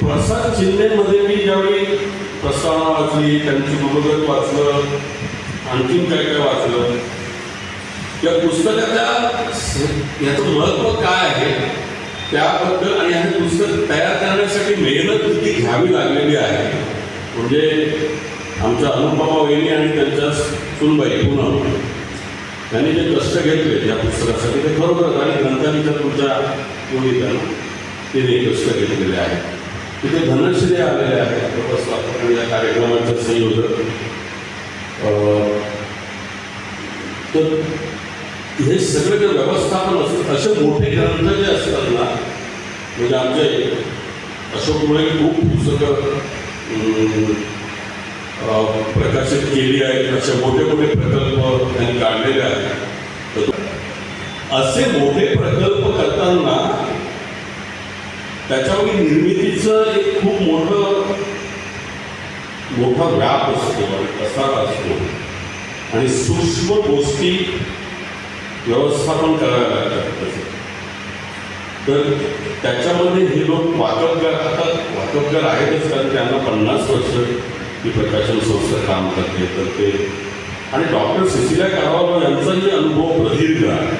प्रसाद चिन्हेमध्ये मी ज्यावेळी प्रस्तावना वाचली त्यांची मनोगत वाचलं आणखीन काय काय वाचलं या पुस्तकाच्या याचं महत्त्व काय आहे त्याबद्दल आणि हे पुस्तक तयार करण्यासाठी मेहनत किती घ्यावी लागलेली आहे. म्हणजे आमच्या अनुपमा वहिनी आणि त्यांच्या सुनबाई पुन्हा त्यांनी जे कष्ट घेतले या पुस्तकासाठी ते खरोखरच आणि ग्रंथांच्या तुमच्या योगीत तिने कष्ट घेतलेले आहेत. तिथे धनश्री आलेले आहेत. व्यवस्थापक या कार्यक्रमाचे संयोजक तर हे सगळं जे व्यवस्थापन असतं असे मोठे ग्रंथ जे असतात ना म्हणजे आमचे अशोक मुळे खूप पुस्तकं प्रकाशित केली आहेत. असे मोठे मोठे प्रकल्प त्यांनी काढलेले आहेत. असे मोठे प्रकल्प करताना त्याच्यावर निर्मितीचं एक खूप मोठं मोठा व्याप असतो आणि प्रसार असतो. आणि सूक्ष्म गोष्टी व्यवस्थापन करायला लागतात तर त्याच्यामध्ये हे लोक वाकबगार आता वाकबगार आहेतच कारण त्यांना पन्नास वर्ष ही प्रकाशन संस्था काम करते तर ते. आणि डॉक्टर सिसिलिया यांचा जे अनुभव प्रदीर्घ आहे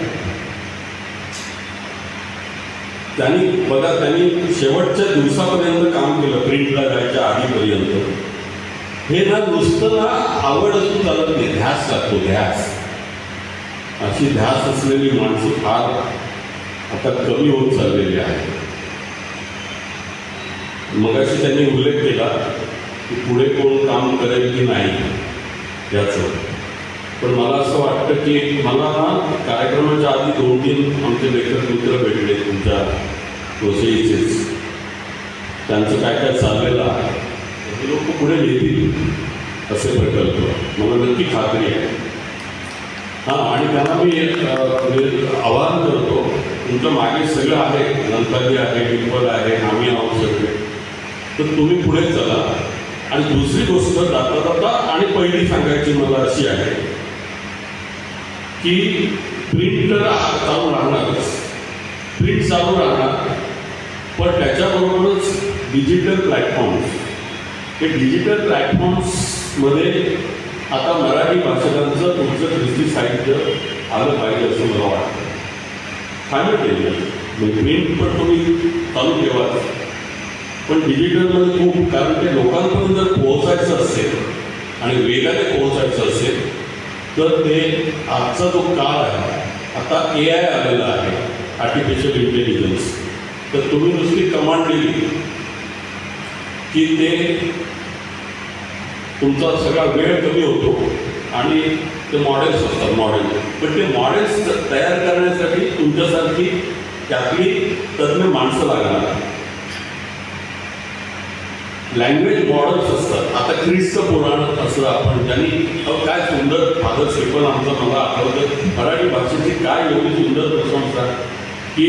त्यांनी बघा त्यांनी शेवटच्या दिवसापर्यंत काम केलं प्रिंटला जायच्या आधीपर्यंत. हे ना नुसतं ना आवड असून चालत नाही ध्यास लागतो ध्यास. अशी ध्यास असलेली माणसं फार आता कमी होत चाललेली आहे मगाशी त्यांनी उल्लेख केला की पुढे कोण काम करेल की नाही याचं. पण मला असं वाटतं की मला कार्यक्रमाच्या आधी दोन तीन आमचे लेखक मित्र भेटले तुमच्या वसईचेच त्यांचं काय काय चाललेलं आहे हे लोक पुढे नेतील असे प्रकल्प. मला नक्की खात्री आहे. हां आणि त्यांना मी एक म्हणजे आवाहन करतो तुमच्या मागे सगळं आहे गणपती आहे पिंपल आहे आम्ही आहोत सगळे. तर तुम्ही पुढे चला. आणि दुसरी गोष्ट दाता जाता आणि पहिली सांगायची मला अशी आहे की प्रिंट चालू राहणारच प्रिंट चालू राहणार. पण त्याच्याबरोबरच डिजिटल प्लॅटफॉर्म्स हे डिजिटल प्लॅटफॉर्म्समध्ये आता मराठी भाषकांचं तुमचं कृषी साहित्य आलं पाहिजे असं मला वाटतं. फायनल म्हणजे प्रिंट पण तुम्ही चालू ठेवाच पण डिजिटलमध्ये खूप कारण ते लोकांपर्यंत जर पोहोचायचं असेल आणि वेगाने पोहोचायचं असेल तर ते आजचा जो काळ आहे आता ए आय आलेला आहे आर्टिफिशियल इंटेलिजन्स तर तुम्ही नुसती कमांड दिली की ते तुमचा सगळा वेळ कमी होतो आणि ते मॉडेल्स असतात मॉडेल पण ते मॉडेल्स तयार करण्यासाठी तुमच्यासारखी त्यातली तज्ज्ञ माणसं लागणार लँग्वेज मॉडल्स असतात. आता ख्रिस्त पुराण असं आपण त्यांनी काय सुंदर फादर श्रीपन आमचं मला आठवतं. मराठी भाषेची काय एवढी सुंदर प्रशंसा? की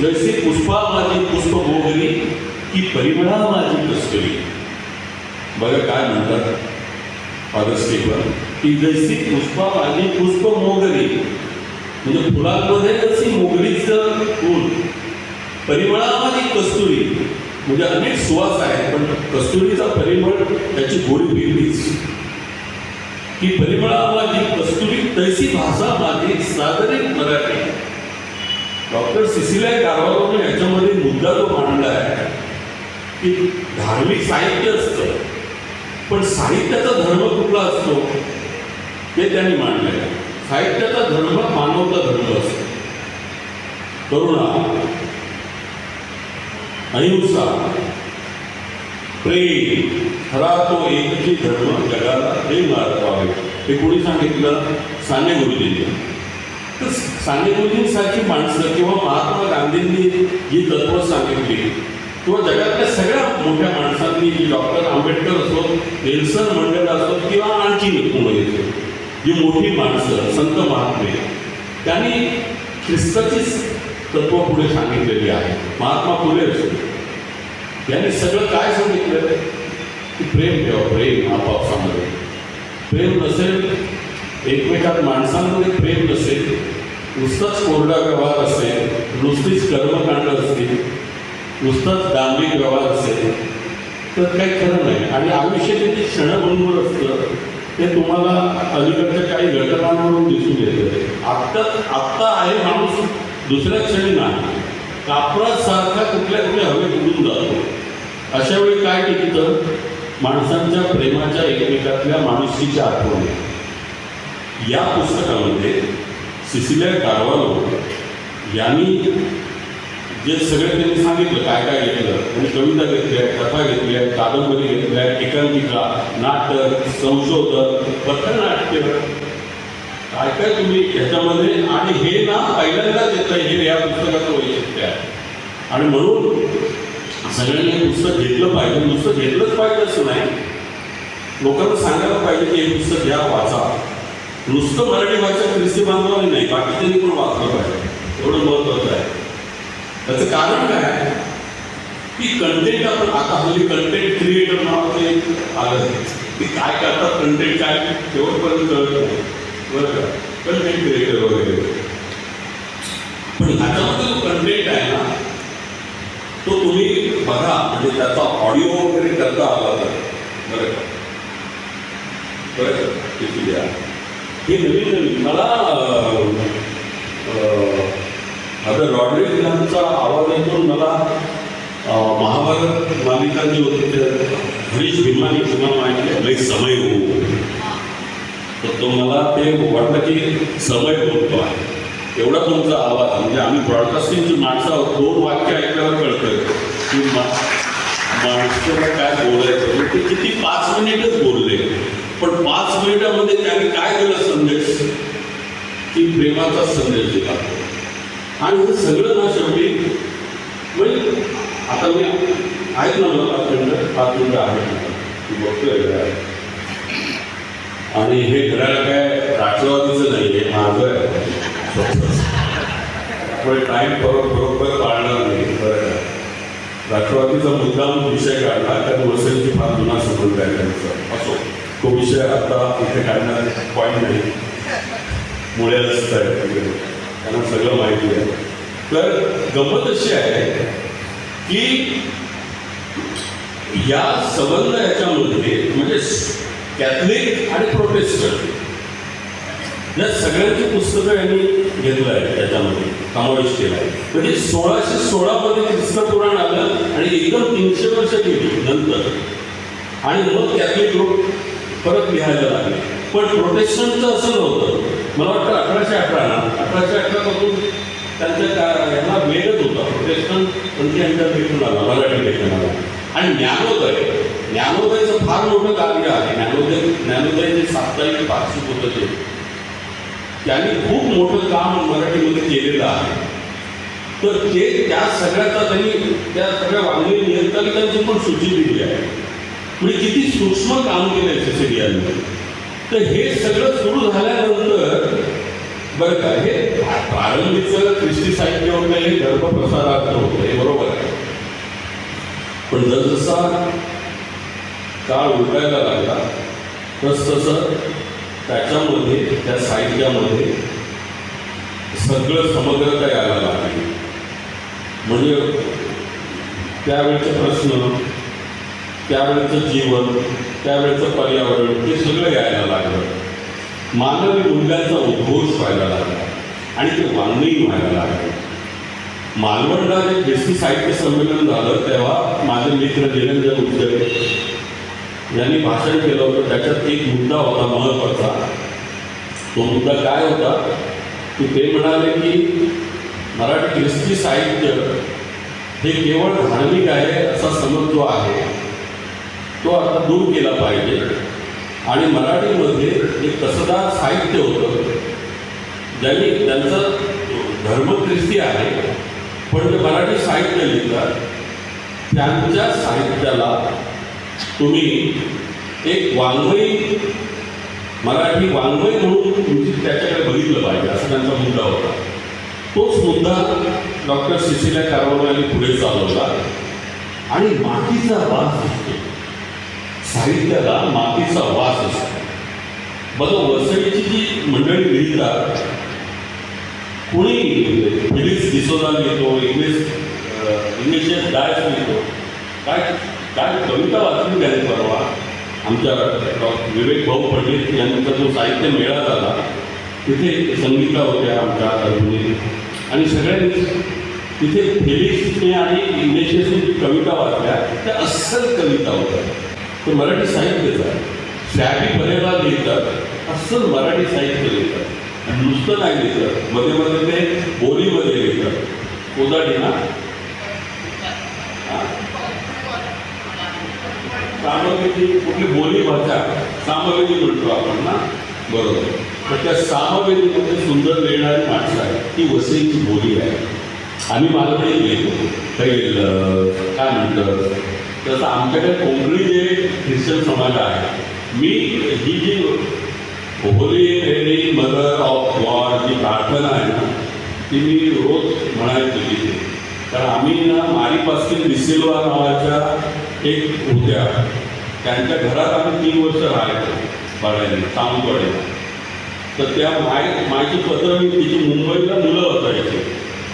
जैसे पुष्पा माझी पुष्प भोगली की परिमळा माझी तस्करी बघा काय म्हणतात फादर स्टीफन की जैसी पुष्पा माझी पुष्प मोगरी म्हणजे फुलांमध्ये जशी मोगरीचं फूल परिमळा माझी कस्तुरी. म्हणजे अनेक सुवास आहेत पण कस्तुरीचा परिमळ त्याची गोडी वेगळीच. की परिमळामागे कस्तुरी तैसी भाषा माझी सादरी मराठी. डॉक्टर सिसिलिया कारवारोने याच्यामध्ये मुद्दा जो मांडला आहे की धार्मिक साहित्य असतं पण साहित्याचा धर्म कुठला असतो ते त्यांनी मांडलं आहे. साहित्याचा धर्म मानवता धर्म असतो. करुणा अहिंसा प्रेम खरा तो एकची धर्म जगाला प्रेम अर्पावे हे कोणी सांगितलं? साने गुरुजींनी तर साने गुरुजींसारखी माणसं किंवा महात्मा गांधींनी जी तत्व सांगितली किंवा जगातल्या सगळ्या मोठ्या माणसांनी जी डॉक्टर आंबेडकर असो नेल्सन मंडेला असो किंवा आणखी कोणी जी मोठी माणसं संत महात्मे त्यांनी ख्रिस्ताची तत्व पुढे सांगितलेली आहे. महात्मा फुले यांनी सगळं काय सांगितलं की प्रेम ठेवा प्रेम आपापसामध्ये प्रेम नसेल एकमेकात माणसांमध्ये प्रेम नसेल नुसताच कोरडा व्यवहार असेल नुसतीच कर्मकांड असतील नुसताच दांभिक व्यवहार असेल तर काही खरं नाही. आणि आयुष्याचे जे क्षणभंगूर असतं ते तुम्हाला अलीकडच्या काही घटनांवरून दिसून येतं. आत्ता आत्ता आहे माणूस दुसऱ्या क्षणी नाही. कापरासारखा कुठल्या कुठल्या हवेत उडून जातो. अशा वेळी काय टिकतं? माणसांच्या प्रेमाच्या एकमेकातल्या माणुसकीच्या आठवणी. या पुस्तकामध्ये सिसिलिया कारवालो यांनी जे सगळे त्यांनी सांगितलं काय काय घेतलं आणि कविता घेतल्या कथा घेतल्या कादंबरी घेतल्या एकांकिका नाटक संशोधन पथनाट्य काय काय तुम्ही ह्याच्यामध्ये आणि हे ना पहिल्यांदाच येतं हे या पुस्तकाचं वैशिष्ट्य आहे. आणि म्हणून सगळ्यांनी हे पुस्तक घेतलं पाहिजे. नुसतं घेतलंच पाहिजे असं नाही. लोकांना सांगायला पाहिजे की हे पुस्तक घ्या वाचा. नुसतं मराठी भाषा ख्रिस्ती बांधवाने नाही बाकीच्यांनी पण वाचलं पाहिजे. एवढं महत्त्वाचं आहे. त्याचं कारण काय आहे? की कंटेंट आपण आता हल्ली कंटेंट क्रिएटर नावाचं एक आलं की काय करतात कंटेंट काय शेवटपर्यंत कळत नाही. बरं का. कंटेंट क्रिएटर वगैरे पण ह्याच्यामध्ये जो कंटेंट आहे ना तो तुम्ही बघा. म्हणजे त्याचा ऑडिओ वगैरे करता आला तर. बरं का. बरं का. किती द्या हे नवीन नवीन. मला आता रॉड्रिक यांचा आवाज ऐकून मला महाभारत मालिका जी होती ते हरीश भीमानी तुम्हाला माहिती आहे. लई समय हो तर तो मला ते वाटलं की समय बोलतो आहे. एवढा तुमचा आवाज म्हणजे आम्ही ब्रॉडकास्टिंगची माणसं आहोत दोन वाक्य ऐकल्यावर कळतं की मा माणसाला काय बोलायचं. ते किती पाच मिनिटच बोलले. पण पाच मिनिटामध्ये त्यांनी काय दिला संदेश? की प्रेमाचा संदेश दिला. आणि हे सगळं ना शेवटी म्हणजे आता मी आहेत ना मला पाच मिनिटं पाच मिनिटं आहे. बघतोय. आणि हे घड्याळ काय राष्ट्रवादीचं नाही हे माझं आहे. पण टाईम बरोबर बरोबर पाळणार नाही बरं राष्ट्रवादीचा मुद्दाम विषय काढला त्या वसईची फार जुना संबंध त्यांचा. असो तो विषय आता इथे काढणार पॉईंट नाही. मुळे असत आहे तिकडे त्यांना सगळं माहिती आहे. तर गंमत अशी आहे की या संबंध याच्यामध्ये म्हणजे कॅथलिक आणि प्रोटेस्टंट. या सगळ्यांची पुस्तकं यांनी घेतलं आहे त्याच्यामध्ये समावेश केला आहे म्हणजे सोळाशे सोळामध्ये ख्रिस्त पुराण आलं आणि एकदम तीनशे वर्ष गेली नंतर. आणि मग कॅथलिक लोक परत लिहायला लागले. पण प्रोटेस्टंटचं असं नव्हतं. मला वाटतं अठराशे अठरा ना अठराशे अठरापासून त्यांच्या का यांना वेगच होता. प्रोटेस्टंट म्हणजे यांच्या भेटून आला मराठी लेखनाला. आणि ज्ञानोदय ज्ञानोदयचं फार मोठं कार्य आहे. ज्ञानोदय ज्ञानोदय जे साप्ताहिक पाक्षिक होतं ते त्यांनी खूप मोठं काम मराठीमध्ये केलेलं आहे. तर ते त्या सगळ्याचा त्यांनी त्या सगळ्या वांगणी नियंत्रकांची पण सूची दिली आहे. म्हणजे किती सूक्ष्म काम केलं आहे सिसिलियाने तर हे सगळं सुरू झाल्यानंतर बरं का हे प्रारंभीचं ख्रिस्ती साहित्य होतं हे गर्भप्रसारात होतं हे बरोबर आहे. पण जसजसा काळ उलटायला लागला तसतसं त्याच्यामध्ये त्या साहित्यामध्ये सगळं समग्रता यायला लागली. म्हणजे त्यावेळचे प्रश्न त्यावेळेचं जीवन त्यावेळेचं पर्यावरण हे सगळं यायला लागलं. मानवी मूल्यांचा उद्घोष व्हायला लागला आणि ते वाङ्मयी व्हायला लागलं. मालवणला जे ख्रिस्ती साहित्य संमेलन झालं तेव्हा माझे मित्र निरंजन उज्जरे यांनी भाषण केलं होतं. त्याच्यात एक मुद्दा होता महत्त्वाचा. तो मुद्दा काय होता? की ते म्हणाले की मराठी ख्रिस्ती साहित्य हे केवळ धार्मिक आहे असा समज जो आहे. तो आता दूर केला पाहिजे. आणि मराठीमध्ये एक कसदार साहित्य होतं ज्यांनी त्यांचं धर्म ख्रिस्ती आहे पण जे मराठी साहित्य लिहितात. त्यांच्या साहित्याला तुम्ही एक वाङ्मयी मराठी वाङ्मय म्हणून तुमची त्याच्याकडे बघितलं पाहिजे असा त्यांचा मुद्दा होता. तोच मुद्दा डॉक्टर सिसिल्या कारवालो यांनी पुढे चालवला. आणि मातीचा वास असतो साहित्याला मातीचा वास असतो बघा वसईची जी मंडळी लिहितात कुणी फिलिक्स डिसोजा लिहितो इंग्लिश इंग्लिश डायस लिहितो काय काय कविता वाचली त्याने परवा? आमच्या विवेक भाऊ पंडित यांचा जो साहित्य मेळा झाला तिथे संगीता होत्या आमच्या अजूनही आणि सगळ्यांनी तिथे फेलिक्सने आणि इंग्लिशने जी कविता वाचल्या त्या अस्सल कविता होत्या. ते मराठी साहित्यच आहे श्रॅबी परेला लिहितात अस्सल मराठी साहित्य लिहितात. नुसतं नाही लिहितात मध्ये मध्ये ते बोलीमध्ये येतं. कोदाडी ना? सामवेदी कुठली बोली भाषा? सामवेदी म्हणतो आपण ना? बरोबर. तर त्या सामवेदीमध्ये सुंदर लिहिणारी माणसं आहे ती वसईची बोली आहे. आम्ही मालवणी लिहितो काही काय म्हणतं? तसं आमच्याकडे कोंकणी जे ख्रिश्चन समाज आहे मी ही जी holy Mary mother of God जी प्रार्थना आहे ना ती मी रोज म्हणायचो तिथे. कारण आम्ही ना मारीपासून डिसिल्वा नावाच्या एक होत्या. त्यांच्या घरात आम्ही तीन वर्ष राहायचो बघायला सावंतवाडीला तर त्या माय मायची पत्र मी तिची मुंबईला मुलं असायची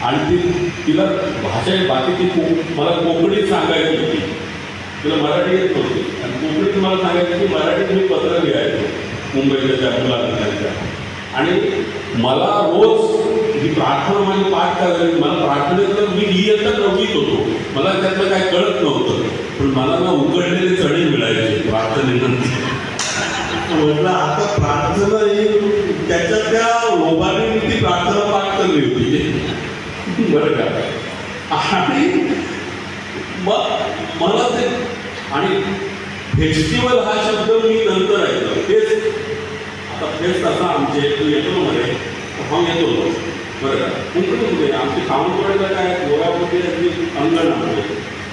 आणि ती तिला भाषा बाकीची को मला कोकणीत सांगायची होती. तिला मराठी येत होती आणि कोकणीत मला सांगायचं की मराठीत मी पत्र लिहायचो. मुंबईच्या त्या मुलांना त्यांच्या आणि मला रोज ही प्रार्थना माझी पाठ करायची. मला प्रार्थनेत मी इयत्ता नववीत होतो. मला त्यातलं काय कळत नव्हतं. पण मला ना उघडलेले चढे मिळायचे प्रार्थनेनंतर. म्हटलं आता प्रार्थना ही त्याच्या त्या लोभाने मी ती प्रार्थना पाठ करली होती. बरं का? आणि मग मला ते आणि फेस्टिवल हा शब्द मी नंतर ऐकलो तेच आता फेस्ट असा आमचे तू येतो म्हणे मध्ये. हा येतो. बरं का? कोकणीमध्ये आमचे सावंतवाडीला काय? गोरामध्ये अगदी अंगण आहे.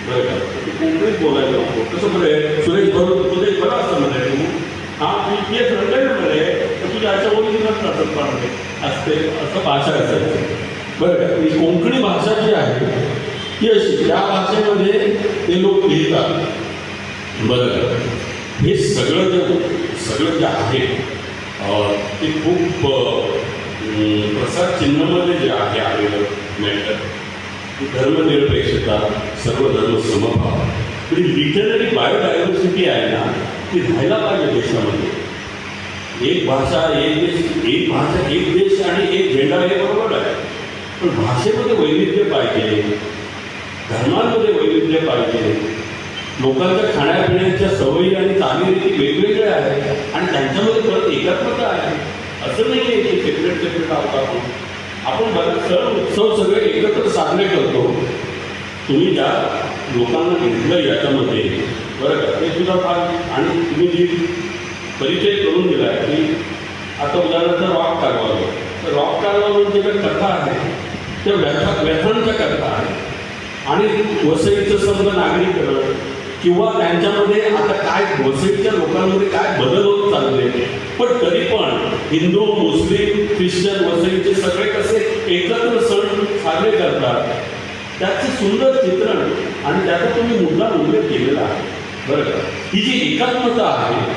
बरं का? ते कोकणीत बोलायला नको. कसं बरं सुरेश बरोबर तुझे बरं असतं मध्ये. तू हा मी ते सांगायला म्हणे तर तुझ्या अशा ओरिजिनल असत पाडते असते असं भाषा असायची बरं का? ही कोकणी भाषा जी आहे ती अशी त्या भाषेमध्ये ते लोक लिहितात. बरं. हे सगळं जे सगळं जे आहे ते खूप प्रसाद चिन्हामध्ये जे आहे आलेलं मॅटर धर्मनिरपेक्षता सर्व धर्म समभाव. म्हणजे लिटररी बायोडायव्हर्सिटी आहे ना ती राहायला पाहिजे देशामध्ये. एक भाषा एक देश एक भाषा एक देश आणि एक झेंडा हे बरोबर आहे. पण भाषेमध्ये वैविध्य पाहिजे. धर्मांमध्ये वैविध्य पाहिजे. लोकांच्या खाण्यापिण्याच्या सवयी आणि चालीरीती वेगवेगळ्या आहेत आणि त्यांच्यामध्ये परत एकात्मता आहे. असं नाही आहे की सेपरेट सेपरेट आहोत आपण. आपण बरेच सण उत्सव सगळे एकत्र साजरे करतो. तुम्ही ज्या लोकांना घेतलं याच्यामध्ये बरं का? ते सुद्धा फार आणि तुम्ही जी परिचय करून दिला आहे की आता उदाहरणार्थ रॉक कारवालो तर रॉक कारवालोच्या ज्या कथा आहे. त्या व्यथा व्यथांच्या कथा आहे. आणि वसईचं समजा नागरीकरण किंवा त्यांच्यामध्ये आता काय वसईच्या लोकांमध्ये काय बदल होत चालले? पण तरी पण हिंदू मुस्लिम ख्रिश्चन वसईचे सगळे कसे एकत्र सण साजरे करतात? त्याचं सुंदर चित्रण आणि त्याचा तुम्ही मुद्दा उल्लेख केलेला आहे. बरं का? ही जी एकात्मता आहे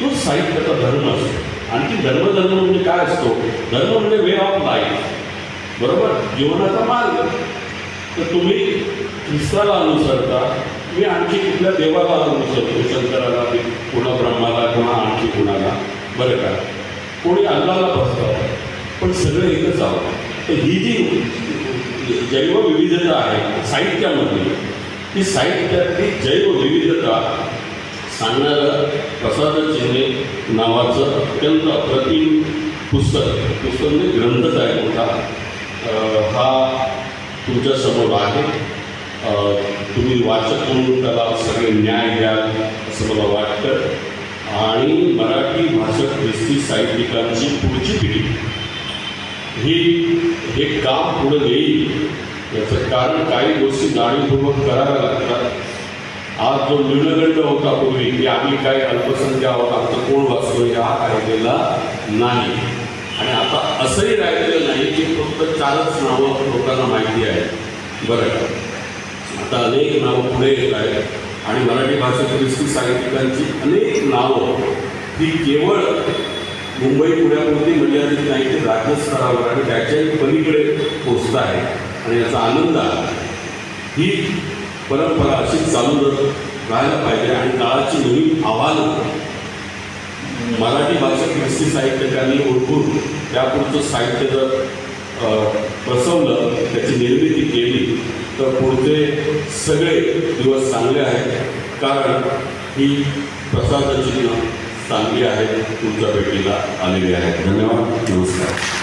तो साहित्याचा धर्म असतो. आणखी धर्म धर्म म्हणजे काय असतो? धर्म म्हणजे वे ऑफ लाईफ बरोबर? जीवनाचा मार्ग. तर तुम्ही ख्रिस्ताला अनुसरता मी आणखी कुठल्या देवाला अनुसरतो शंकराला की पुन्हा ब्रह्माला किंवा आणखी कुणाला? बरं का? कोणी अल्लाला बसतात पण सगळं एकच आहोत तर ही जी जैवविविधता आहे साहित्यामध्ये ती साहित्यातली जैवविविधता सांगणारं प्रसाद चिन्हे नावाचं अत्यंत अप्रतिम पुस्तक. पुस्तक म्हणजे ग्रंथच आहे? मोठा? हा तुमच्यासमोर आहे. तुम्ही वाचक म्हणून त्याला सगळे न्याय द्याल असं मला वाटतं. आणि मराठी भाषक ख्रिस्ती साहित्यिकांची पुढची पिढी. ही हे काम पुढे येईल. याचं कारण काही गोष्टी जाणीवपूर्वक कराव्या लागतात. आज जो न्यूनगंड होता पूर्वी की आम्ही काय अल्पसंख्या आहोत आमचं कोण वाचतो हा राहिलेला नाही. आणि आता असंही राहिलेलं नाही की फक्त चारच नावं लोकांना माहिती आहे बरं. आता अनेक नावं पुढे येत आहेत. आणि मराठी भाषेतील ख्रिस्ती साहित्यिकांची अनेक नावं ही केवळ मुंबई पुण्यापुरती मर्यादित नाही ते राज्यस्तरावर आणि त्याच्याही पलीकडे पोचत आहे. आणि याचा आनंद ही परंपरा अशी चालू राहायला पाहिजे आणि काळाची नवीन आव्हानं मराठी भाषा ख्रिस्ती साहित्यकांनी ओळखून त्यापुढचं साहित्य जर बसवलं त्याची निर्मिती केली तर पुढचे सगळे दिवस चांगले आहेत. कारण ही प्रसादचिन्ह चांगली आहेत तुमच्या भेटीला आलेली आहेत धन्यवाद. नमस्कार.